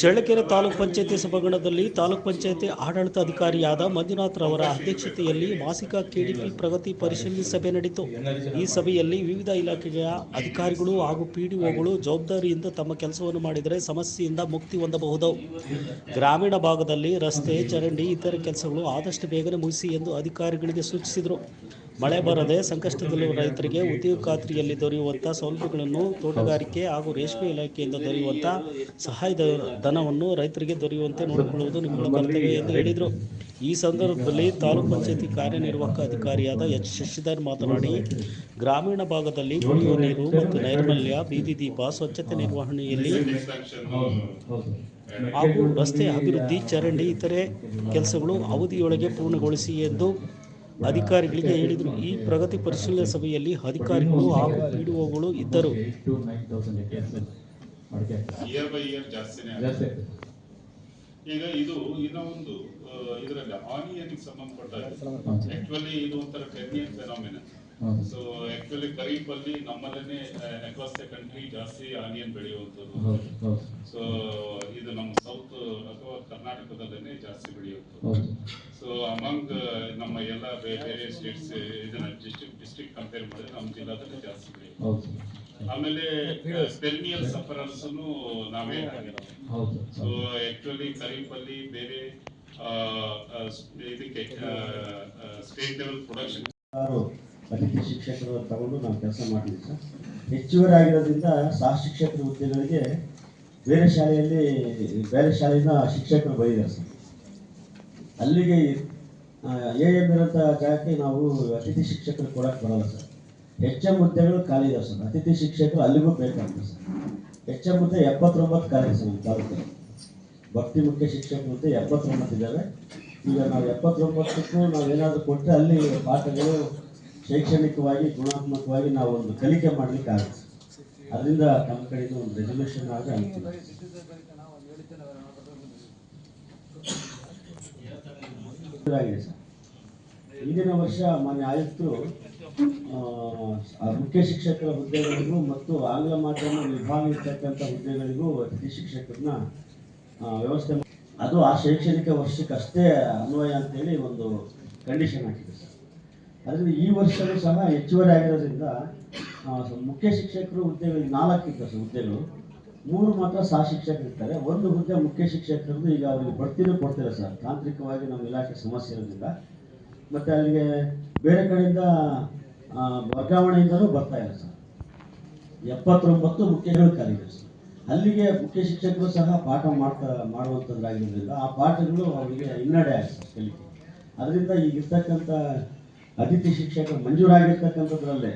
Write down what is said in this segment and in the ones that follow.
ಚಳ್ಳಕೆರೆ ತಾಲೂಕ್ ಪಂಚಾಯತಿ ಸಭಾಂಗಣದಲ್ಲಿ ತಾಲೂಕ್ ಪಂಚಾಯತಿ ಮಂಜುನಾಥ್ ರವರ ಅಧ್ಯಕ್ಷತೆಯಲ್ಲಿ ಮಾಸಿಕ ಕೆಡಿಪಿ ಪ್ರಗತಿ ಪರಿಶೀಲನೆ ಸಭೆ ನಡೆಯಿತು ಈ ಸಭೆಯಲ್ಲಿ ವಿವಿಧ ಇಲಾಖೆಯ ಅಧಿಕಾರಿಗಳು ಹಾಗೂ ಪಿಡಿಒಗಳು ಜವಾಬ್ದಾರಿಯಿಂದ ತಮ್ಮ ಕೆಲಸವನ್ನು ಮಾಡಿದರೆ ಸಮಸ್ಯೆಯಿಂದ ಮುಕ್ತಿ ಹೊಂದಬಹುದು. ಗ್ರಾಮೀಣ ಭಾಗದಲ್ಲಿ ರಸ್ತೆ, ಚರಂಡಿ, ಇತರ ಕೆಲಸಗಳು ಆದಷ್ಟು ಬೇಗನೆ ಮುಗಿಸಿ ಎಂದು ಅಧಿಕಾರಿಗಳಿಗೆ ಸೂಚಿಸಿದರು. ಮಳೆ ಬರದೆ ಸಂಕಷ್ಟದಲ್ಲಿರುವ ರೈತರಿಗೆ ಉದ್ಯೋಗ ಖಾತ್ರಿಯಲ್ಲಿ ದೊರೆಯುವಂಥ ಸೌಲಭ್ಯಗಳನ್ನು ತೋಟಗಾರಿಕೆ ಹಾಗೂ ರೇಷ್ಮೆ ಇಲಾಖೆಯಿಂದ ದೊರೆಯುವಂಥ ಸಹಾಯದ ಧನವನ್ನು ರೈತರಿಗೆ ದೊರೆಯುವಂತೆ ನೋಡಿಕೊಳ್ಳುವುದು ನಿಮ್ಮ ಕರ್ತವ್ಯ ಎಂದು ಹೇಳಿದರು. ಈ ಸಂದರ್ಭದಲ್ಲಿ ತಾಲೂಕು ಪಂಚಾಯತಿ ಕಾರ್ಯನಿರ್ವಾಹಕ ಅಧಿಕಾರಿಯಾದ ಎಚ್ ಶಶಿಧರ್ ಮಾತನಾಡಿ, ಗ್ರಾಮೀಣ ಭಾಗದಲ್ಲಿ ಕುಡಿಯುವ ನೀರು ಮತ್ತು ನೈರ್ಮಲ್ಯ, ಬೀದಿ ದೀಪ, ಸ್ವಚ್ಛತೆ ನಿರ್ವಹಣೆಯಲ್ಲಿ ಹಾಗೂ ರಸ್ತೆ ಅಭಿವೃದ್ಧಿ ಚರಂಡಿ, ಇತರೆ ಕೆಲಸಗಳು ಅವಧಿಯೊಳಗೆ ಪೂರ್ಣಗೊಳಿಸಿ ಎಂದು ಅಧಿಕಾರಿಗಳಿಗೆ ಹೇಳಿದರು. ಈ ಪ್ರಗತಿ ಪರಿಶೀಲನೆ ಸಭೆಯಲ್ಲಿ ಅಧಿಕಾರಿಗಳು ಹಾಗೂ ಪಿಡಿಒಗಳು ಇದ್ದರು. ಇಯರ್ ಬೈ ಇಯರ್ ಜಾಸ್ತಿನೇ ಆಗುತ್ತೆ. ಈಗ ಇದು ಇನ್ನೂ ಒಂದು ಇದರಲ್ಲಿ ಆನಿಯನ್ ಸಂಬಂಧಪಟ್ಟ ಆಕ್ಚುಲಿ ಇದು ಒಂಥರ ಕನ್ಯನ್ ಫೆನಾಮಿನ ಸೊ ಆಕ್ಚುಲಿ ಖರೀಫ್ ಅಲ್ಲಿ ನಮ್ಮಲ್ಲೇನೆ ಅಕ್ರಾಸ್ ದ ಕಂಟ್ರಿ ಜಾಸ್ತಿ ಆನಿಯನ್ ಬೆಳೆಯುವಂಥದ್ದು. ಸೊ ಇದು ನಮ್ಮ ಸೌತ್ ಅಥವಾ ಕರ್ನಾಟಕದಲ್ಲೇ ಜಾಸ್ತಿ ಬೆಳೆಯುವಂಥದ್ದು. ಸೊ ಅಮಂಗ್ ನಮ್ಮ ಎಲ್ಲ ಬೇರೆ ಬೇರೆ ಸ್ಟೇಟ್ಸ್ ಇದನ್ನ ಡಿಸ್ಟ್ರಿಕ್ಟ್ ಡಿಸ್ಟ್ರಿಕ್ಟ್ ಕಂಪೇರ್ ಮಾಡಿದ್ರೆ ನಮ್ಮ ಜಿಲ್ಲಾದಲ್ಲಿ ಜಾಸ್ತಿ ಬೆಳೆಯುತ್ತೆ. ಆಮೇಲೆ ಸಫರ್ ಸಫರಲ್ಸ್ ನಾವೇ ಸೊ ಆಕ್ಚುಲಿ ಖರೀಫ್ ಅಲ್ಲಿ ಬೇರೆ ಇದಕ್ಕೆ ಸ್ಟೇಟ್ ಲೆವೆಲ್ ಪ್ರೊಡಕ್ಷನ್ ಅತಿಥಿ ಶಿಕ್ಷಕರು ತಗೊಂಡು ನಾವು ಕೆಲಸ ಮಾಡಿದ್ವಿ ಸರ್. ಹೆಚ್ಚುವರಿ ಆಗಿರೋದ್ರಿಂದ ಸಹ ಶಿಕ್ಷಕರ ಹುದ್ದೆಗಳಿಗೆ ಬೇರೆ ಶಾಲೆಯಲ್ಲಿ, ಬೇರೆ ಶಾಲೆಯಿಂದ ಶಿಕ್ಷಕರು ಬೈದಾರೆ ಸರ್. ಅಲ್ಲಿಗೆ ಎ ಎಂ ಇರೋಂಥ ಜಾಗಕ್ಕೆ ನಾವು ಅತಿಥಿ ಶಿಕ್ಷಕರು ಕೊಡೋಕ್ಕೆ ಬರಲ್ಲ ಸರ್. ಹೆಚ್ ಎಂ ಹುದ್ದೆಗಳು ಖಾಲಿ ಇದಾವೆ ಸರ್. ಅತಿಥಿ ಶಿಕ್ಷಕರು ಅಲ್ಲಿಗೂ ಬೇಕಾಗ್ತದೆ ಸರ್. ಎಂ ಹುದ್ದೆ ಎಪ್ಪತ್ತೊಂಬತ್ತು ಖಾಲಿ ಸರ್ ನಮ್ಮ ತಾಲೂಕಲ್ಲಿ. ಭಕ್ತಿ ಮುಖ್ಯ ಶಿಕ್ಷಕ ಹುದ್ದೆ ಎಪ್ಪತ್ತೊಂಬತ್ತು ಇದ್ದಾವೆ ಈಗ ನಾವು ಎಪ್ಪತ್ತೊಂಬತ್ತಕ್ಕೂ ನಾವು ಏನಾದರೂ ಕೊಟ್ಟರೆ ಅಲ್ಲಿ ಪಾಠಗಳು ಶೈಕ್ಷಣಿಕವಾಗಿ, ಗುಣಾತ್ಮಕವಾಗಿ ನಾವು ಒಂದು ಕಲಿಕೆ ಮಾಡಲಿಕ್ಕೆ ಆಗುತ್ತೆ. ಅದರಿಂದ ನಮ್ಮ ಕಡೆಯಿಂದ ಒಂದು ರೆಸಲ್ಯೂಷನ್ ಆದರೆ ಇದಾಗಿದೆ ಸರ್. ಹಿಂದಿನ ವರ್ಷ ಮಾನ್ಯ ಆಯುಕ್ತರು ಮುಖ್ಯ ಶಿಕ್ಷಕರ ಹುದ್ದೆಗಳಿಗೂ ಮತ್ತು ಆಂಗ್ಲ ಮಾಧ್ಯಮ ವಿಭಾಗ ಇರ್ತಕ್ಕಂಥ ಹುದ್ದೆಗಳಿಗೂ ಅತಿಥಿ ಶಿಕ್ಷಕರನ್ನ ವ್ಯವಸ್ಥೆ ಅದು ಆ ಶೈಕ್ಷಣಿಕ ವರ್ಷಕ್ಕಷ್ಟೇ ಅನ್ವಯ ಅಂತೇಳಿ ಒಂದು ಕಂಡೀಷನ್ ಹಾಕಿದೆ ಸರ್. ಅದರಿಂದ ಈ ವರ್ಷವೂ ಸಹ ಹೆಚ್ಚುವರಿ ಆಗಿರೋದ್ರಿಂದ ಮುಖ್ಯ ಶಿಕ್ಷಕರು ಹುದ್ದೆಗಳಿಗೆ ನಾಲ್ಕು ಇದ್ದ ಹುದ್ದೆಗಳು. ಮೂರು ಮಾತ್ರ ಸಹ ಶಿಕ್ಷಕರು ಇರ್ತಾರೆ. ಒಂದು ಹುದ್ದೆ ಮುಖ್ಯ ಶಿಕ್ಷಕರದ್ದು ಈಗ ಅವರಿಗೆ ಬಡ್ತಿನೂ ಕೊಡ್ತಿಲ್ಲ ಸರ್. ತಾಂತ್ರಿಕವಾಗಿ ನಮ್ಮ ಇಲಾಖೆ ಸಮಸ್ಯೆ ಇರೋದ್ರಿಂದ. ಮತ್ತು ಅಲ್ಲಿಗೆ ಬೇರೆ ಕಡೆಯಿಂದ ವರ್ಗಾವಣೆಯಿಂದಲೂ ಬರ್ತಾ ಇಲ್ಲ ಸರ್. ಎಪ್ಪತ್ತೊಂಬತ್ತು ಮುಖ್ಯಗಳು ಖಾಲಿದೆ ಸರ್. ಅಲ್ಲಿಗೆ ಮುಖ್ಯ ಶಿಕ್ಷಕರು ಸಹ ಪಾಠ ಮಾಡ್ತಾ, ಮಾಡುವಂಥದ್ದಾಗಿರೋದ್ರಿಂದ ಆ ಪಾಠಗಳು ಅವರಿಗೆ ಹಿನ್ನಡೆ ಆಗಿದೆ ಸರ್ ಕಲಿಕೆ ಅದರಿಂದ ಈಗ ಇರ್ತಕ್ಕಂಥ ಅತಿಥಿ ಶಿಕ್ಷಕರು ಮಂಜೂರಾಗಿರ್ತಕ್ಕಂಥದ್ರಲ್ಲೇ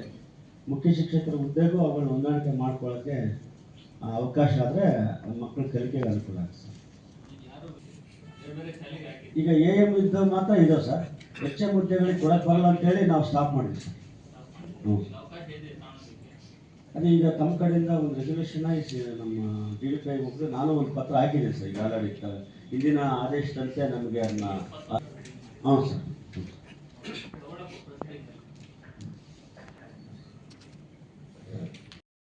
ಮುಖ್ಯ ಶಿಕ್ಷಕರ ಹುದ್ದೆಗೂ ಅವುಗಳ ಹೊಂದಾಣಿಕೆ ಮಾಡ್ಕೊಳ್ಳೋಕ್ಕೆ ಅವಕಾಶ ಆದರೆ ಮಕ್ಕಳ ಕಲಿಕೆಗೆ ಅನುಕೂಲ ಆಗುತ್ತೆ ಈಗ ಎ ಎಂ ಇದ್ದ ಮಾತ್ರ ಇದೆ ಸರ್. ಹೆಚ್ಚೆ ಹುದ್ದೆಗಳಿಗೆ ಕೊಡಕ್ಕೆ ಬರಲ್ಲ ಅಂತೇಳಿ ನಾವು ಸ್ಟಾಪ್ ಮಾಡಿದ್ವಿ ಸರ್. ಅದೇ ಈಗ ತಮ್ಮ ಕಡೆಯಿಂದ ಒಂದು ರೆಸಲ್ಯೂಷನ್ ಆಗಿ ನಮ್ಮ ಡಿ ಡಿ ಪಿ ಮುಗಿದು ನಾನು ಒಂದು ಪತ್ರ ಹಾಕಿದ್ದೀನಿ ಸರ್, ಈಗ ಆಲ್ರೆಡಿ ಇಂದಿನ ಆದೇಶದಂತೆ ನಮಗೆ ಅದನ್ನ ಹಾಂ ಸರ್.